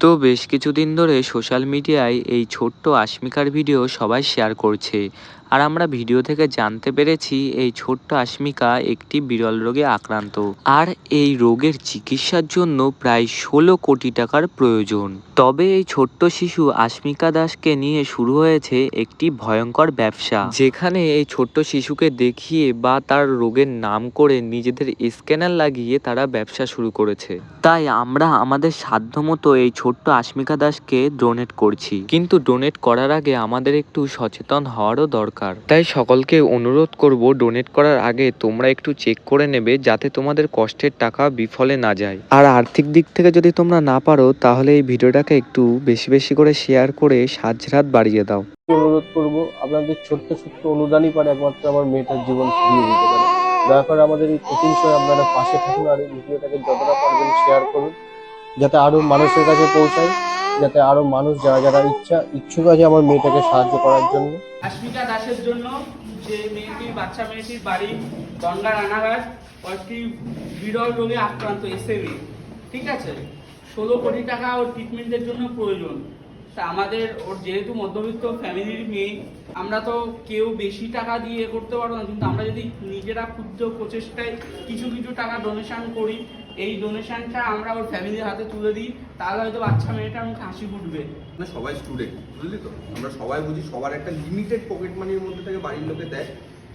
তো বেশ কিছুদিন ধরে সোশ্যাল মিডিয়ায় এই ছোট্ট আশ্মিকার ভিডিও সবাই শেয়ার করছে। আর আমরা ভিডিও থেকে জানতে পেরেছি, এই ছোট্ট আশমিকা একটি বিরল রোগে আক্রান্ত। আর এই রোগের চিকিৎসার জন্য প্রায় ষোলো কোটি টাকার প্রয়োজন। তবে এই ছোট্ট শিশু আশমিকা দাসকে নিয়ে শুরু হয়েছে একটি ভয়ঙ্কর ব্যবসা। যেখানে এই ছোট্ট শিশুকে দেখিয়ে বা তার রোগের নাম করে নিজেদের স্ক্যানার লাগিয়ে তারা ব্যবসা শুরু করেছে। তাই আমরা আমাদের সাধ্যমতো এই ছোট্ট আশমিকা দাসকে ডোনেট করছি। কিন্তু ডোনেট করার আগে আমাদের একটু সচেতন হওয়ারও দরকার। তাই সকলকে অনুরোধ করব ডোনেট করার আগে তোমরা একটু চেক করে নেবে যাতে তোমাদের কষ্টের টাকা বিফলে না যায়। আর আর্থিক দিক থেকে যদি তোমরা না পারো, তাহলে এই ভিডিওটাকে একটু বেশি বেশি করে শেয়ার করে হাত বাড়িয়ে দাও। অনুরোধ করব, আপনাদের ছোট্ট ছোট্ট অনুদানই পারে একমাত্র আমার মেয়েটার জীবন ফিরিয়ে দিতে পারে। দয়া করে আমাদের এই কঠিন সময় আপনারা পাশে থাকুন আর এই ভিডিওটাকে যতটা পারবেন শেয়ার করুন, যাতে আরও মানুষের কাছে পৌঁছায়। যাতে আরও মানুষ, যারা যারা ইচ্ছা, ইচ্ছুক আছে আমার মেয়েটাকে সাহায্য করার জন্য। রাশ্মিকা দাসের জন্য যে মেয়েটির, বাচ্চা মেয়েটির বাড়ি, গঙ্গা রানাঘাট, কয়েকটি বিরল রোগে আক্রান্ত এসএবি ঠিক আছে? ষোলো কোটি টাকা ওর ট্রিটমেন্টের জন্য প্রয়োজন। তা আমাদের, ওর যেহেতু মধ্যবিত্ত ফ্যামিলির মেয়ে, আমরা তো কেউ বেশি টাকা দিয়ে করতে পারব না, কিন্তু আমরা যদি নিজেরা ক্ষুদ্র প্রচেষ্টায় কিছু কিছু টাকা ডোনেশন করি এই ডোনেশনটা আমরা ওর ফ্যামিলির হাতে তুলে দিই, তাহলে হয়তো বাচ্চা মেয়েটার মুখে হাসি ফুটবে। আমরা সবাই স্টুডেন্ট বুঝলি তো? আমরা সবাই বুঝি সবার একটা লিমিটেড পকেট মানির মধ্যে থেকে বাড়ির লোকে দেয়,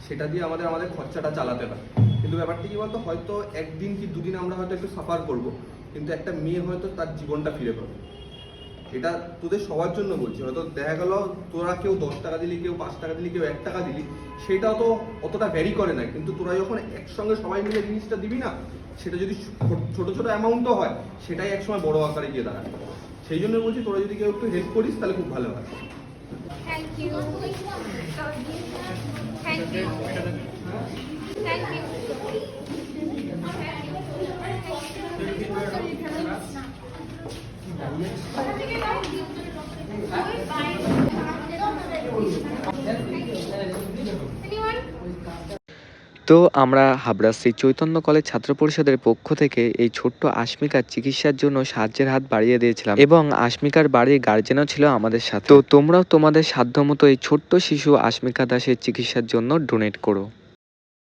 সেটা দিয়ে আমাদের আমাদের খরচাটা চালাতে হয়। কিন্তু ব্যাপারটা কি বলতো? হয়তো একদিন কি দুদিন আমরা হয়তো একটু সাফার করব, কিন্তু একটা মেয়ে হয়তো তার জীবনটা ফিরে পাবে। এটা তোদের সবার জন্য বলছি হয়তো দেখা গেল তোরা কেউ দশ টাকা দিলি কেউ পাঁচ টাকা দিলি কেউ এক টাকা দিলি সেটা তো অতটা ভ্যারি করে না। কিন্তু তোরা যখন একসঙ্গে সবাই মিলে জিনিসটা দিবি না সেটা যদি ছোট ছোট অ্যামাউন্টও হয় সেটাই একসময় বড় আকারে গিয়ে দাঁড়ায় সেই জন্য বলছি তোরা যদি কেউ একটু হেল্প করিস তাহলে খুব ভালো হয়. Thank you. তো আমরা হাবড়া শ্রী চৈতন্য কলেজ ছাত্র পরিষদের পক্ষ থেকে এই ছোট্ট আশ্মিকার চিকিৎসার জন্য সাহায্যের হাত বাড়িয়ে দিয়েছিলাম এবং আশ্মিকার বাড়ির গার্জেনও ছিল আমাদের সাথে। তো তোমরাও তোমাদের সাধ্যমতো এই ছোট্ট শিশু আশ্মিকা দাসের চিকিৎসার জন্য ডোনেট করো।